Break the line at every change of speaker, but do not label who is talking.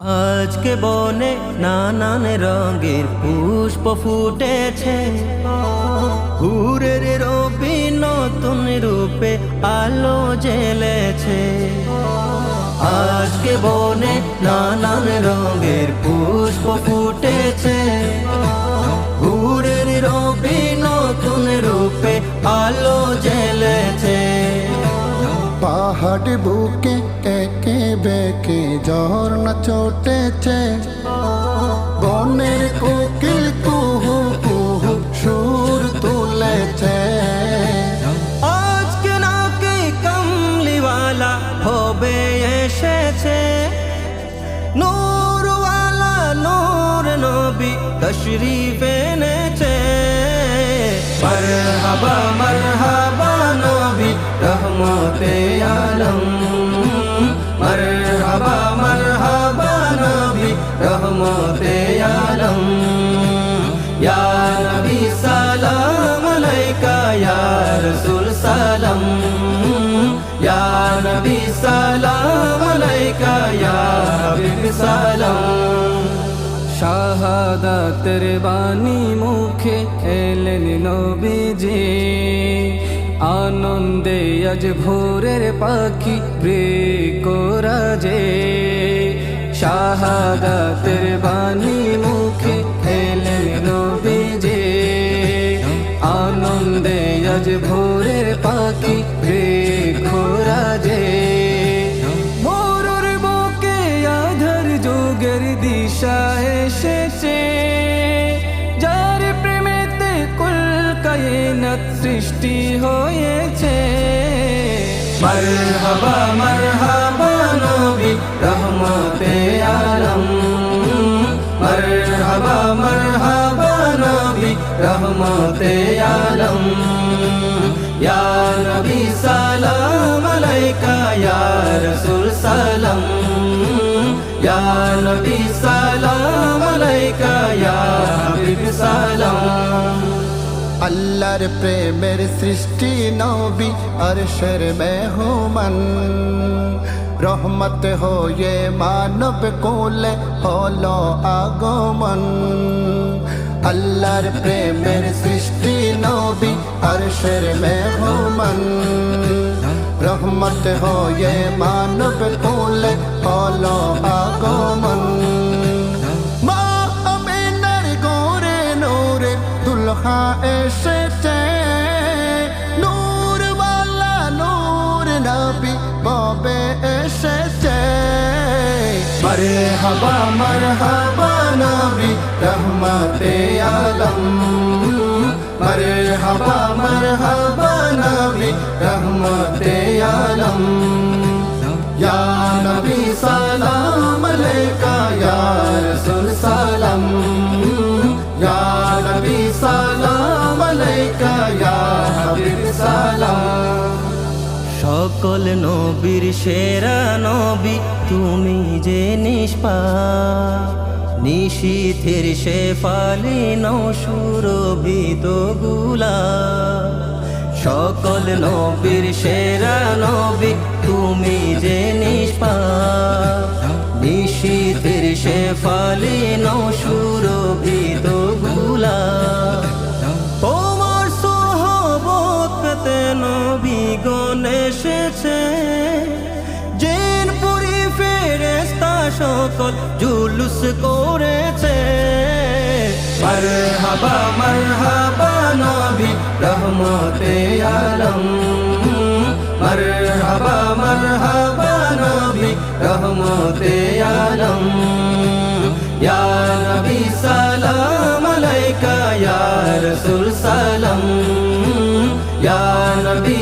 আজকে বনে নানান রঙের পুষ্প ফুটেছে। ঘুরের রবি নতুন রূপে আলো জ্বেলেছে। আজকে বনে নানান রঙের পুষ্প ফুটেছে
পাহাড় বুকে একে বেঁকে ঝর্ণা চটেছে। বনের কোকিল কুহু কুহু সুর তুলেছে।
আজকে নাকি কমলিওয়ালা হবে এসেছে। নূরওয়ালা নূর নবী তশরিফ এনেছে। মারহাবা মারহাবা। রহমতে আলম ইয়া নবী সালাম আলাইকা ইয়া রাসূল সালাম ইয়া নবী সালাম আলাইকা ইয়া হাবিব সালাম
শাহাদাতের বাণী মুখে এলেন নবীজি আনন্দে আজ ভোরের পাখি ব্রেকরাজে শাহাদাতের বাণী মুখে এলেন নবীজি। আনন্দে আজ ভোরের পাখি ব্রেকরাজে মোরর বুকে আধার যুগের দিশা এসেছে। যার প্রেমেতে কুল কায়নাত সৃষ্টি হয়েছে।
মারহাবা মারহাবা নবী, রহমতে আলম। মারহাবা মারহাবা নবী, রহমতে আলম। ইয়া নবী সালাম আলাইকা, ইয়া সালাম।
আল্লাহর প্রেমের সৃষ্টি নবী আরশের মেহমান। রহমত হয়ে মানব কোলে হলো আগমন। আল্লাহর প্রেমের সৃষ্টি নবী আরশের মেহমান। রহমত হয়ে মানব কোলে হলো আগমন। দুলহা এসেছে। নূরওয়ালা নূর নবী ববে এসেছে।
মরহবা মরহবা নবী রহমতে আলম। মরহবা মরহবা নবী রহমতে আলম। ইয়া নবী সালাম আলাইকা, ইয়া রাসূল সালাম। সকল নবীর সেরা নবী, তুমি যে নিষ্পা নিশীথের শেফালি নসুরভিতগুলা সকল নবীর সেরা নবী, তুমি যে নিষ্পা সকল জুলুস করেছে। মারহাবা মারহাবা নবী, রহমতে আলম। মারহাবা মারহাবা নবী, রহমতে আলম। ইয়া নবী সালাম আলাইকা, ইয়া রাসূল সালাম। ইয়া নবী